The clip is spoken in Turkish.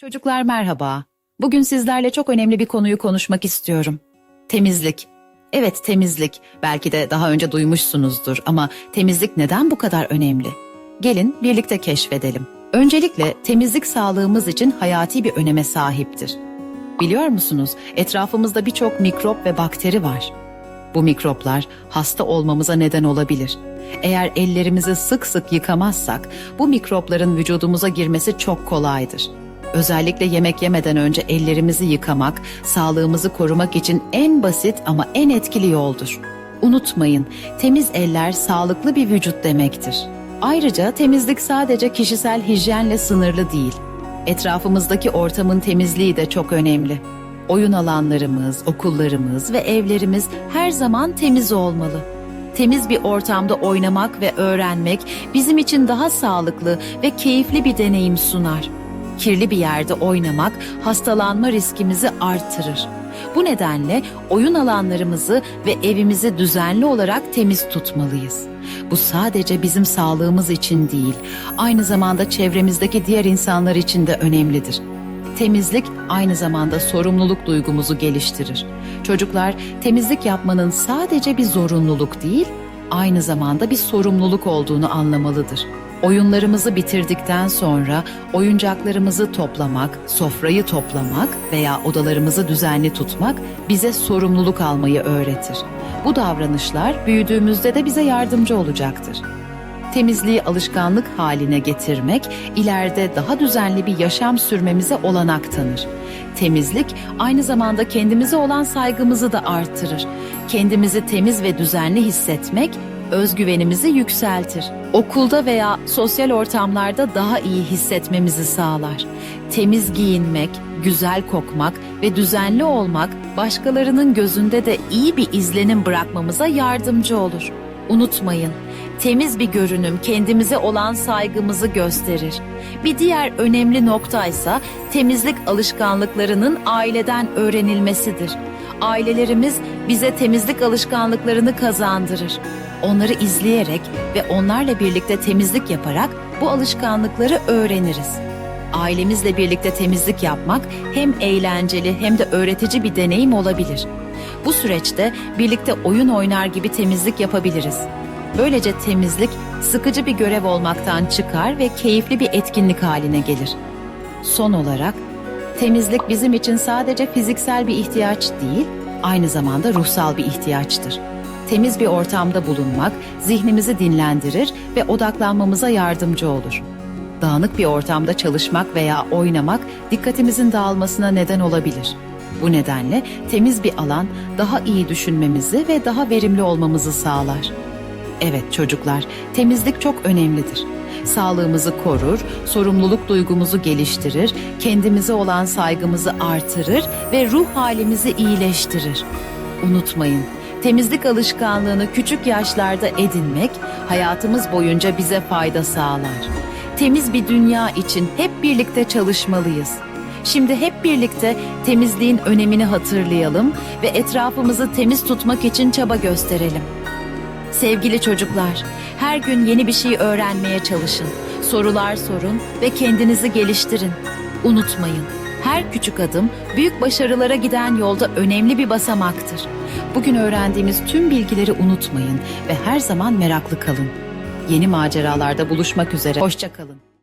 Çocuklar merhaba. Bugün sizlerle çok önemli bir konuyu konuşmak istiyorum. Temizlik. Evet temizlik. Belki de daha önce duymuşsunuzdur ama temizlik neden bu kadar önemli? Gelin birlikte keşfedelim. Öncelikle temizlik sağlığımız için hayati bir öneme sahiptir. Biliyor musunuz? Etrafımızda birçok mikrop ve bakteri var. Bu mikroplar hasta olmamıza neden olabilir. Eğer ellerimizi sık sık yıkamazsak bu mikropların vücudumuza girmesi çok kolaydır. Özellikle yemek yemeden önce ellerimizi yıkamak, sağlığımızı korumak için en basit ama en etkili yoldur. Unutmayın, temiz eller sağlıklı bir vücut demektir. Ayrıca temizlik sadece kişisel hijyenle sınırlı değil. Etrafımızdaki ortamın temizliği de çok önemli. Oyun alanlarımız, okullarımız ve evlerimiz her zaman temiz olmalı. Temiz bir ortamda oynamak ve öğrenmek bizim için daha sağlıklı ve keyifli bir deneyim sunar. Kirli bir yerde oynamak hastalanma riskimizi artırır. Bu nedenle oyun alanlarımızı ve evimizi düzenli olarak temiz tutmalıyız. Bu sadece bizim sağlığımız için değil, aynı zamanda çevremizdeki diğer insanlar için de önemlidir. Temizlik aynı zamanda sorumluluk duygumuzu geliştirir. Çocuklar temizlik yapmanın sadece bir zorunluluk değil, aynı zamanda bir sorumluluk olduğunu anlamalıdır. Oyunlarımızı bitirdikten sonra oyuncaklarımızı toplamak, sofrayı toplamak veya odalarımızı düzenli tutmak bize sorumluluk almayı öğretir. Bu davranışlar büyüdüğümüzde de bize yardımcı olacaktır. Temizliği alışkanlık haline getirmek ileride daha düzenli bir yaşam sürmemize olanak tanır. Temizlik aynı zamanda kendimize olan saygımızı da artırır. Kendimizi temiz ve düzenli hissetmek özgüvenimizi yükseltir. Okulda veya sosyal ortamlarda daha iyi hissetmemizi sağlar. Temiz giyinmek, güzel kokmak ve düzenli olmak başkalarının gözünde de iyi bir izlenim bırakmamıza yardımcı olur. Unutmayın, temiz bir görünüm kendimize olan saygımızı gösterir. Bir diğer önemli noktaysa temizlik alışkanlıklarının aileden öğrenilmesidir. Ailelerimiz bize temizlik alışkanlıklarını kazandırır. Onları izleyerek ve onlarla birlikte temizlik yaparak bu alışkanlıkları öğreniriz. Ailemizle birlikte temizlik yapmak hem eğlenceli hem de öğretici bir deneyim olabilir. Bu süreçte birlikte oyun oynar gibi temizlik yapabiliriz. Böylece temizlik sıkıcı bir görev olmaktan çıkar ve keyifli bir etkinlik haline gelir. Son olarak temizlik bizim için sadece fiziksel bir ihtiyaç değil, aynı zamanda ruhsal bir ihtiyaçtır. Temiz bir ortamda bulunmak zihnimizi dinlendirir ve odaklanmamıza yardımcı olur. Dağınık bir ortamda çalışmak veya oynamak dikkatimizin dağılmasına neden olabilir. Bu nedenle temiz bir alan daha iyi düşünmemizi ve daha verimli olmamızı sağlar. Evet çocuklar, temizlik çok önemlidir. Sağlığımızı korur, sorumluluk duygumuzu geliştirir, kendimize olan saygımızı artırır ve ruh halimizi iyileştirir. Unutmayın, temizlik alışkanlığını küçük yaşlarda edinmek hayatımız boyunca bize fayda sağlar. Temiz bir dünya için hep birlikte çalışmalıyız. Şimdi hep birlikte temizliğin önemini hatırlayalım ve etrafımızı temiz tutmak için çaba gösterelim. Sevgili çocuklar, her gün yeni bir şey öğrenmeye çalışın. Sorular sorun ve kendinizi geliştirin. Unutmayın, her küçük adım büyük başarılara giden yolda önemli bir basamaktır. Bugün öğrendiğimiz tüm bilgileri unutmayın ve her zaman meraklı kalın. Yeni maceralarda buluşmak üzere. Hoşça kalın.